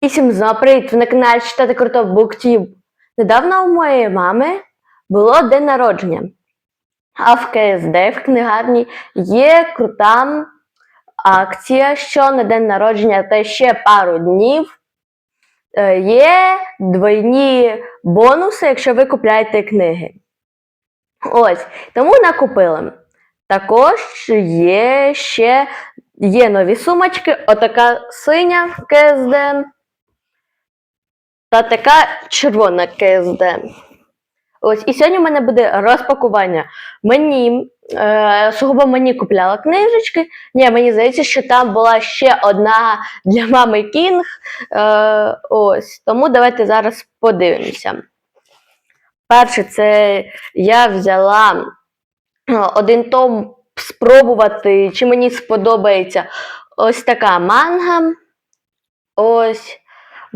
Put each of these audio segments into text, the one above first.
І всім знову привіт! Ви на каналі Читати Круто BookTube. Недавно у моєї мами було день народження. А в КСД в книгарні є крута акція, що на день народження та ще пару днів е, є двойні бонуси, якщо ви купляєте книги. Ось, тому накупили. Також є ще є нові сумочки, отака синя в КСД та така червона КСД. Ось, і сьогодні в мене буде розпакування. Мені, е, сугубо мені купляла книжечки. Ні, мені здається, що там була ще одна для мами Кінг. Е, ось, тому давайте зараз подивимося. Перше, це я взяла е, один том спробувати, чи мені сподобається ось така манга. Ось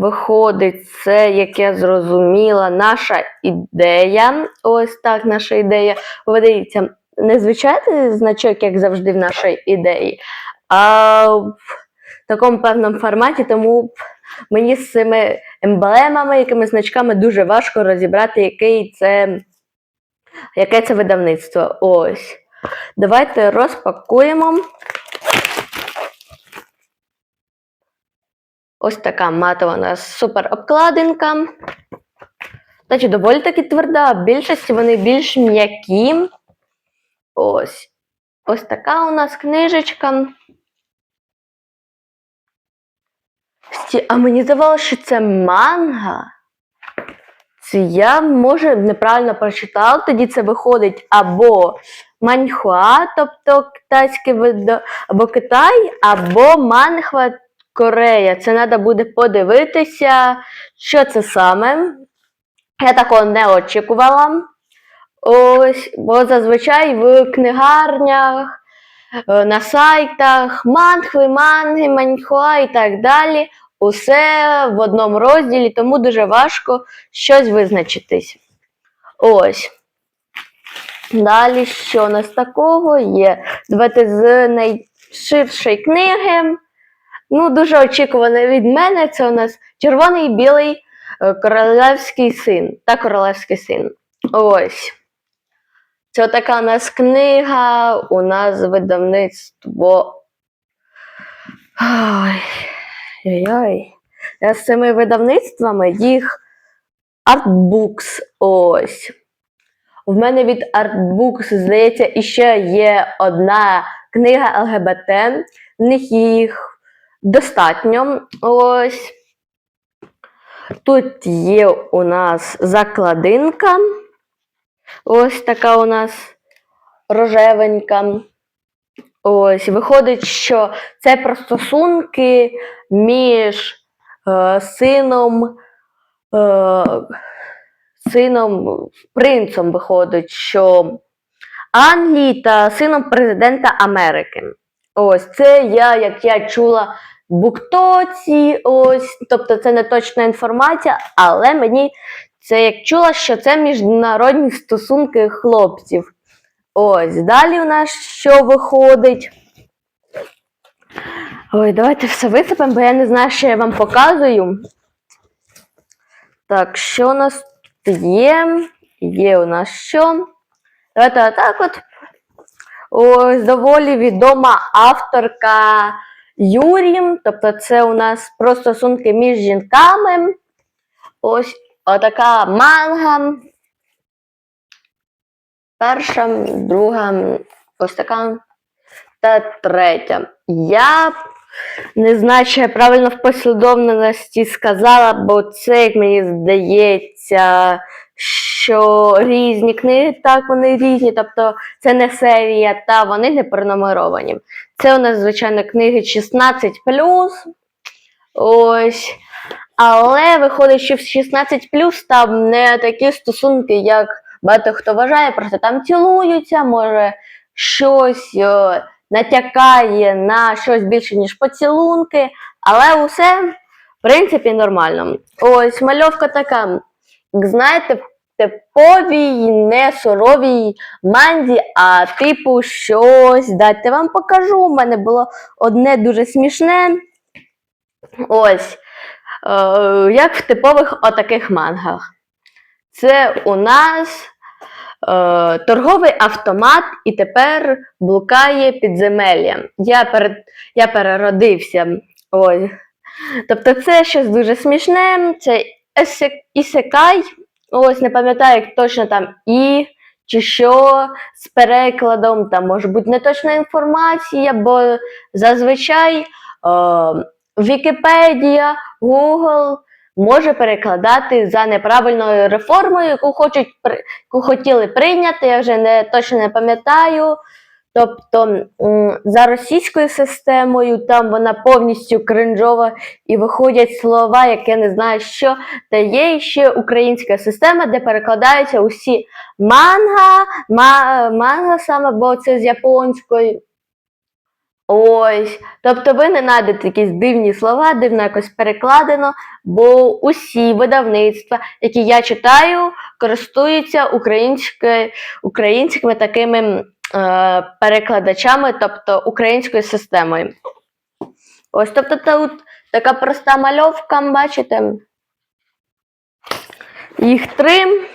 виходить, це, як я зрозуміла, наша ідея. Ось так наша ідея. Видається, не звичайний значок, як завжди в нашій ідеї, а в такому певному форматі, тому мені з цими емблемами, якими значками дуже важко розібрати, який це, яке це видавництво. Ось. Давайте розпакуємо. Ось така матова у нас супер обкладинка. Значить, доволі таки тверда. В більшості вони більш м'які. Ось. Ось така у нас книжечка. А мені здавалося, що це манга. Це я, може, неправильно прочитала, тоді це виходить або маньхуа, тобто китайське або Китай, або манхва Корея. Це треба буде подивитися, що це саме. Я такого не очікувала. Ось, бо зазвичай в книгарнях, е, на сайтах, манхви, манги, маньхуа і так далі. Усе в одному розділі, тому дуже важко щось визначитись. Ось. Далі, що у нас такого є? Давайте з найширшої книги. Ну, дуже очікуване від мене. Це у нас червоний білий е, королевський син та королевський син. Ось. Це така у нас книга, у нас видавництво. Ой. Ой-ой. Я з цими видавництвами їх Artbooks. Ось. В мене від Artbooks, здається, іще є одна книга ЛГБТ. В них їх достатньо. Ось. Тут є у нас закладинка. Ось така у нас рожевенька. Ось, виходить, що це про стосунки між е, сином, е, сином, принцем виходить, що Англії та сином президента Америки. Ось це я, як я чула в буктоці, ось, тобто це не точна інформація, але мені це як чула, що це міжнародні стосунки хлопців. Ось, далі у нас що виходить. Ой, давайте все висипемо, бо я не знаю, що я вам показую. Так, що у нас тут є? Є у нас що? Давайте отак от. Ось доволі відома авторка Юрі. Тобто, це у нас про стосунки між жінками. Ось отака манга. Перша, друга, ось така та третя. Я не знаю, чи я правильно в послідовності сказала, бо це, як мені здається, що різні книги, так вони різні, тобто це не серія, та вони не пронумеровані. Це у нас, звичайно, книги 16. Ось. Але виходить, що в 16 там не такі стосунки, як багато хто вважає, просто там цілуються, може щось е, натякає на щось більше, ніж поцілунки, але усе, в принципі, нормально. Ось мальовка така, знаєте, типовій, не суровій манзі, а типу щось. Дайте вам покажу. У мене було одне дуже смішне. Ось. як в типових отаких мангах. Це у нас е, торговий автомат і тепер блукає підземелля. Я, перед, я переродився. Ой. Тобто це щось дуже смішне, це есе- Ось не пам'ятаю, як точно там і чи що з перекладом, там може бути неточна інформація, бо зазвичай е, Вікіпедія, Google може перекладати за неправильною реформою, яку хочуть яку хотіли прийняти, я вже не точно не пам'ятаю. Тобто за російською системою там вона повністю кринжова і виходять слова, які не знаю що. Та є ще українська система, де перекладаються усі манга, ма, манга саме, бо це з японської. Ось. Тобто ви не знайдете якісь дивні слова, дивно якось перекладено, бо усі видавництва, які я читаю, користуються українськими такими перекладачами, тобто українською системою. Ось, тобто тут така проста мальовка, бачите? Їх три.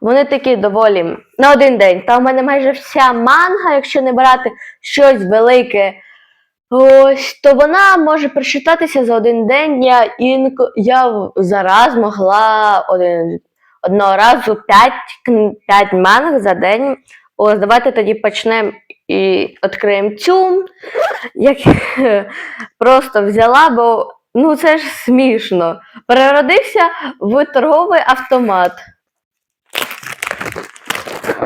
Вони такі доволі на один день. Та у мене майже вся манга, якщо не брати щось велике. Ось, то вона може прочитатися за один день. Я інко я зараз могла один, одного разу 5, 5 манг за день. Ось, давайте тоді почнемо і відкриємо цю. Як просто взяла, бо ну це ж смішно. Переродився в торговий автомат.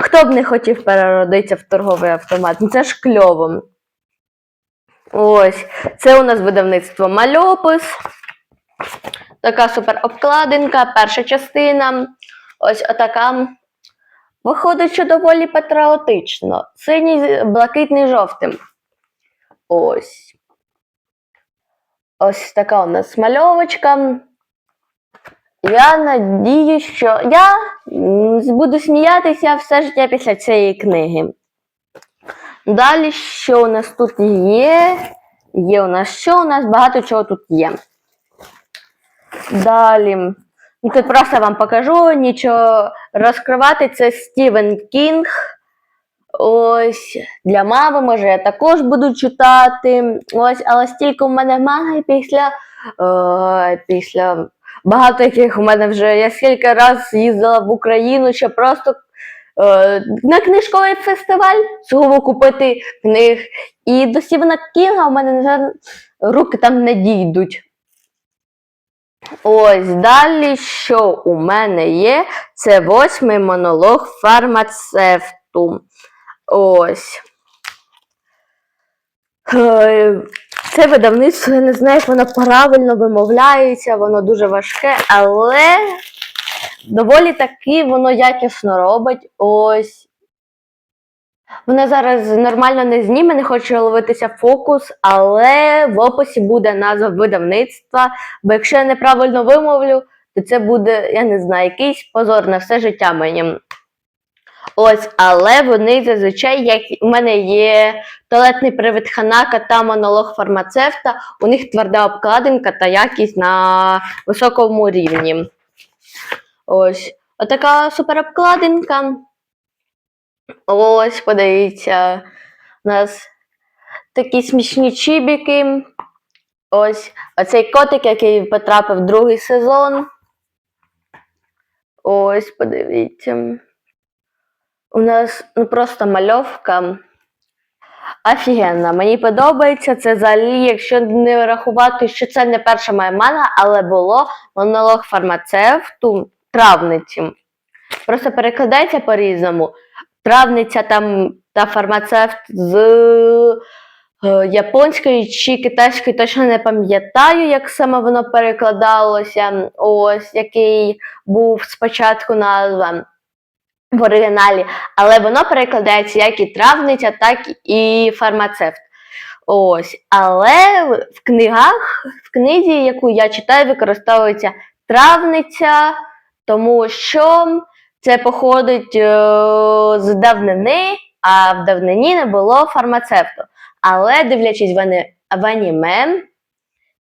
Хто б не хотів переродитися в торговий автомат? Ну це ж кльово. Ось, це у нас видавництво Мальопис. Така супер обкладинка, перша частина. Ось отака. Виходить, що доволі патріотично. Синій, блакитний, жовтим. Ось. Ось така у нас мальовочка. Я надію, що я буду сміятися все життя після цієї книги. Далі, що у нас тут є? Є у нас що? У нас багато чого тут є. Далі. Ну, Тут просто вам покажу, нічого розкривати. Це Стівен Кінг. Ось для мами, може, я також буду читати. Ось, але стільки у мене манги після. Е, після багато яких у мене вже. Я скільки раз їздила в Україну, ще просто е, на книжковий фестиваль сугубо купити книг. І до Стівена Кінга у мене руки там не дійдуть. Ось далі, що у мене є, це восьмий монолог фармацевту. Ось. Е, Це видавництво, я не знаю, як воно правильно вимовляється, воно дуже важке, але доволі таки воно якісно робить. Ось. Вона зараз нормально не зніме, не хоче ловитися фокус, але в описі буде назва видавництва, бо якщо я неправильно вимовлю, то це буде, я не знаю, якийсь позор на все життя мені. Ось, але вони зазвичай, як у мене є туалетний привид Ханака та монолог фармацевта, у них тверда обкладинка та якість на високому рівні. Ось, отака супер обкладинка. Ось, подивіться, у нас такі смішні чібіки. Ось оцей котик, який потрапив в другий сезон. Ось, подивіться. У нас ну, просто мальовка. Офігенна. Мені подобається це взагалі, якщо не рахувати, що це не перша моя манга, але було монолог фармацевту травниці. Просто перекладається по-різному. Травниця там та фармацевт з е, японської чи китайської, точно не пам'ятаю, як саме воно перекладалося. Ось який був спочатку назва в оригіналі, але воно перекладається як і травниця, так і фармацевт. Ось, але в книгах, в книзі, яку я читаю, використовується травниця, тому що це походить е, з давнини, а в давнині не було фармацевту. Але дивлячись в, аніме,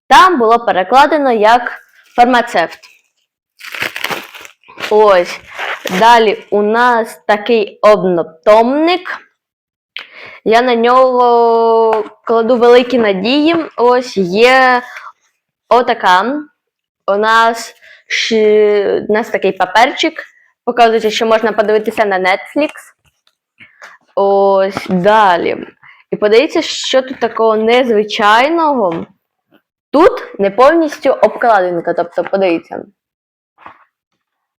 там було перекладено як фармацевт. Ось. Далі у нас такий однотомник. Я на нього кладу великі надії. Ось є отака. У нас, у нас такий паперчик. Показується, що можна подивитися на Netflix. Ось далі. І подивіться, що тут такого незвичайного. Тут не повністю обкладинка, тобто подивіться.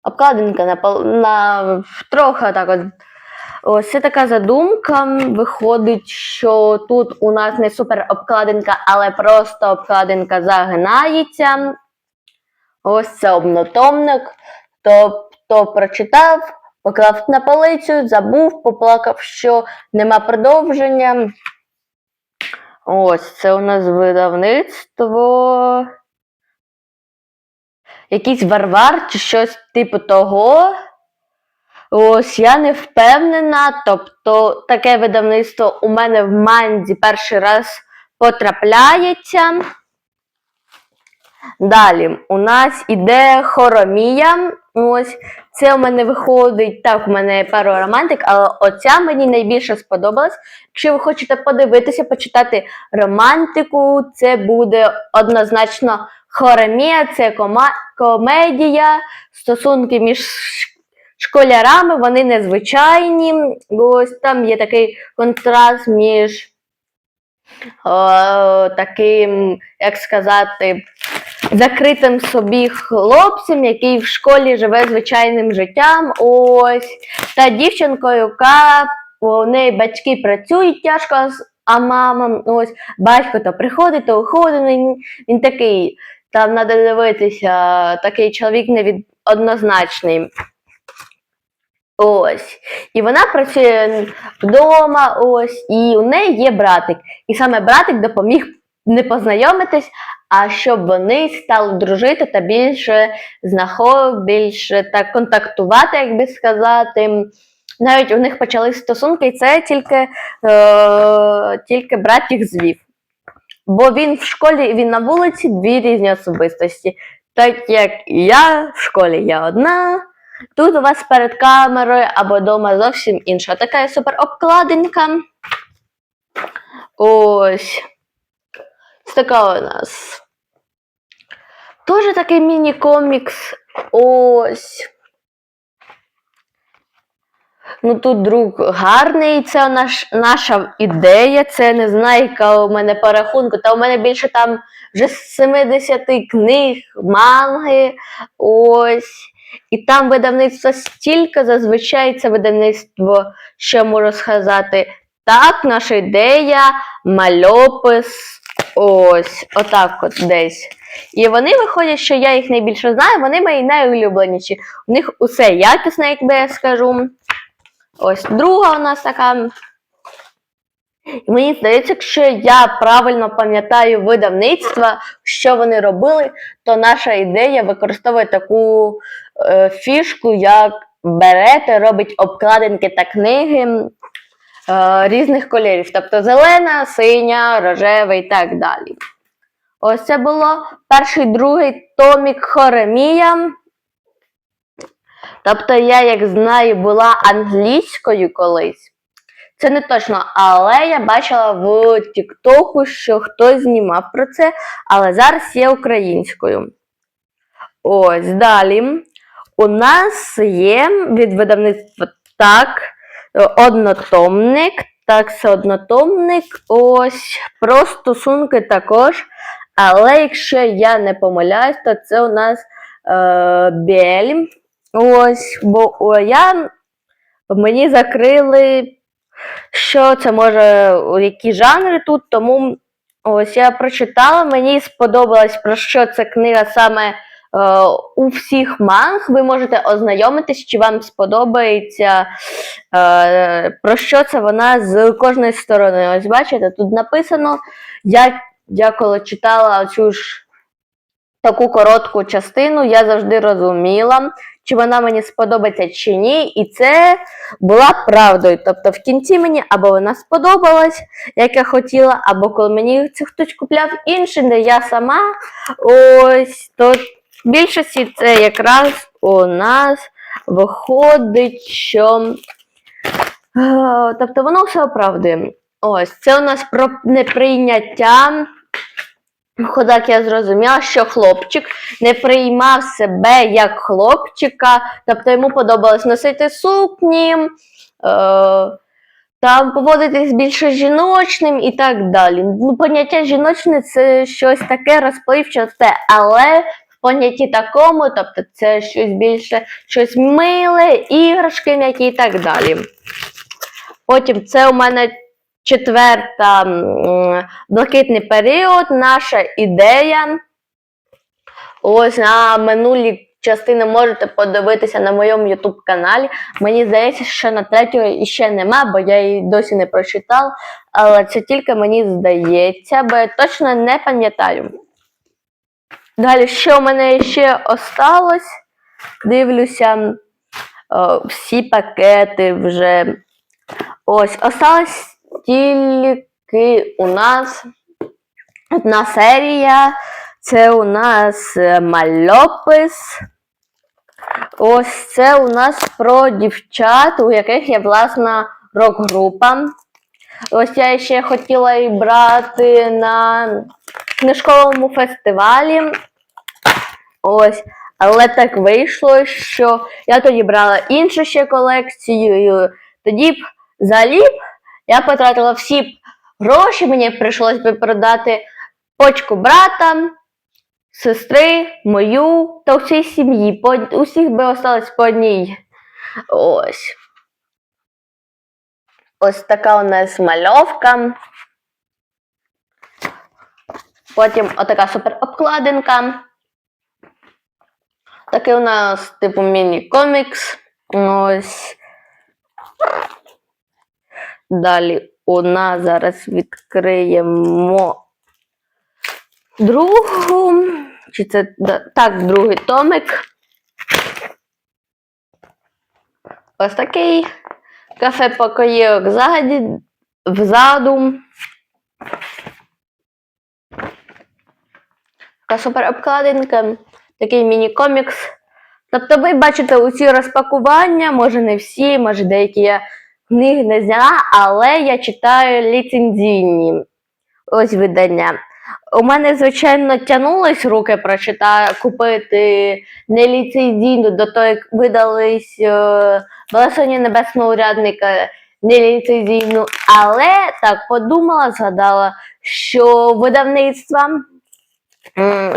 Обкладинка на, на трохи так от. Ось це така задумка. Виходить, що тут у нас не супер обкладинка, але просто обкладинка загинається. Ось це однотомник. Тобто прочитав, поклав на полицю, забув, поплакав, що нема продовження. Ось це у нас видавництво. Якийсь варвар чи щось типу того. Ось я не впевнена. Тобто таке видавництво у мене в манді перший раз потрапляється. Далі у нас іде хоромія. Ось це у мене виходить. Так, у мене пару романтик, але оця мені найбільше сподобалась. Якщо ви хочете подивитися, почитати романтику, це буде однозначно хоромія, це кома- комедія, стосунки між школярами, вони незвичайні. Ось там є такий контраст між е, таким, як сказати, закритим собі хлопцем, який в школі живе звичайним життям. Ось та дівчинкою, яка у неї батьки працюють тяжко, а мама, ось батько то приходить, то виходить. Він, він такий, там треба дивитися, такий чоловік невіднозначний. Ось. І вона працює вдома, ось, і у неї є братик. І саме братик допоміг не познайомитись, а щоб вони стали дружити та більше знаход, більше так контактувати, як би сказати. Навіть у них почали стосунки, і це тільки, е, тільки брат їх звів. Бо він в школі і він на вулиці дві різні особистості. Так як я в школі я одна, тут у вас перед камерою або вдома зовсім інша. Така є супер обкладинка. Ось. Така у нас. Тоже такий міні-комікс. Ось. Ну тут друг гарний, це наш, наша ідея. Це не знаю, яка у мене по рахунку. Та у мене більше там вже 70 книг, манги. Ось. І там видавництво стільки, зазвичай це видавництво, що можу сказати. Так, наша ідея, мальопис, ось, отак от десь. І вони виходять, що я їх найбільше знаю, вони мої найулюбленіші. У них усе якісне, як би я скажу. Ось друга у нас така. І мені здається, якщо я правильно пам'ятаю видавництва, що вони робили, то наша ідея використовує таку е, фішку, як берете, робить обкладинки та книги різних кольорів. Тобто зелена, синя, рожева і так далі. Ось це було перший, другий томік Хоремія. Тобто я, як знаю, була англійською колись. Це не точно, але я бачила в Тіктоку, що хтось знімав про це, але зараз є українською. Ось далі. У нас є від видавництва так, однотомник. Так, однотомник. Ось про стосунки також. Але якщо я не помиляюсь, то це у нас е, Бель. Ось, бо о, я мені закрили, що це може, які жанри тут, тому ось я прочитала, мені сподобалось, про що ця книга саме е, у всіх манг. Ви можете ознайомитись, чи вам сподобається, е, про що це вона з кожної сторони. Ось бачите, тут написано, я, я коли читала цю ж таку коротку частину, я завжди розуміла, чи вона мені сподобається чи ні. І це була правдою. Тобто в кінці мені або вона сподобалась, як я хотіла, або коли мені це хтось купляв інший, не я сама. Ось то більшості це якраз у нас виходить, що. Тобто воно все оправдує. Ось, це у нас про неприйняття. Ходак я зрозуміла, що хлопчик не приймав себе як хлопчика, тобто йому подобалось носити сукні, е, там поводитись більше жіночним і так далі. Ну, поняття жіночне це щось таке розпливчасте, але понятті такому, тобто це щось більше, щось миле, іграшки м'які і так далі. Потім це у мене четверта блакитний період, наша ідея. Ось на минулі частини можете подивитися на моєму YouTube каналі. Мені здається, що на третьої іще нема, бо я її досі не прочитав. Але це тільки мені здається, бо я точно не пам'ятаю. Далі, що в мене ще осталось? Дивлюся, о, всі пакети вже. Ось, осталось тільки у нас одна серія. Це у нас е, мальопис. Ось це у нас про дівчат, у яких є власна рок-група. Ось я ще хотіла її брати на книжковому фестивалі. Ось. Але так вийшло, що я тоді брала іншу ще колекцію. Тоді б взагалі б я потратила всі гроші, мені прийшлось би продати почку брата, сестри, мою та всій сім'ї. По, усіх би осталось по одній. Ось. Ось така у нас мальовка. Потім отака супер обкладинка. Такий у нас типу міні-комікс. Ось. Далі у нас зараз відкриємо другу. Чи це так, другий томик. Ось такий кафе покоївок ззаді, Така супер обкладинка, такий міні-комікс. Тобто ви бачите усі розпакування, може не всі, може деякі я книги не зняла, але я читаю ліцензійні ось видання. У мене, звичайно, тягнулись руки прочитати, купити не ліцензійну, до того, як видались е, Благословення Небесного урядника не ліцензійну, але так подумала, згадала, що видавництва.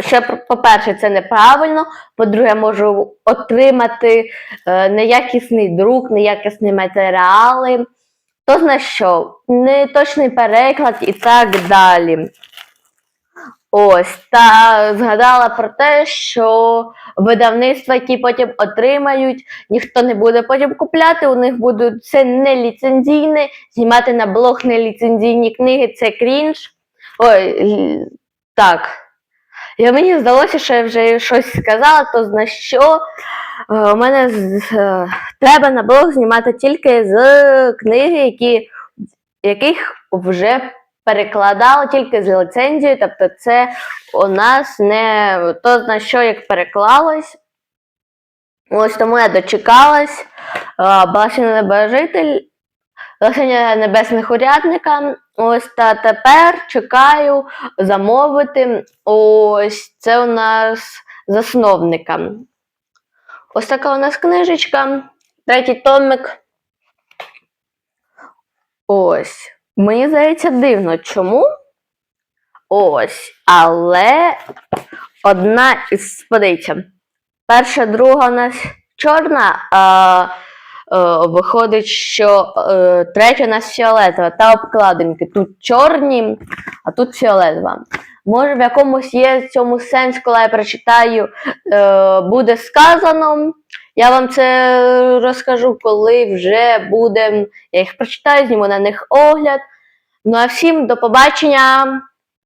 Що, по-перше, це неправильно. По-друге, можу отримати е, неякісний друк, неякісні матеріали. То зна що, неточний переклад і так далі. Ось, та згадала про те, що видавництва, які потім отримають, ніхто не буде потім купляти, у них будуть це не ліцензійне, знімати на блог неліцензійні книги це крінж. Ой, так. І мені здалося, що я вже щось сказала, то зна що е, у мене з- е, треба на блог знімати тільки з книги, які, яких вже перекладали тільки з ліцензією, тобто це у нас не то на що як переклалось. Ось тому я дочекалась. Башня небожитель, Благословення небесних урядника. Ось та тепер чекаю замовити. Ось це у нас засновника. Ось така у нас книжечка, третій томик. Ось. Мені здається дивно, чому? Ось. Але одна із подивіться. Перша, друга у нас чорна, а виходить, що е, третя у нас фіолетова та обкладинки. Тут чорні, а тут фіолетова. Може, в якомусь є цьому сенс, коли я прочитаю, е, буде сказано. Я вам це розкажу, коли вже буде. Я їх прочитаю, зніму на них огляд. Ну а всім до побачення!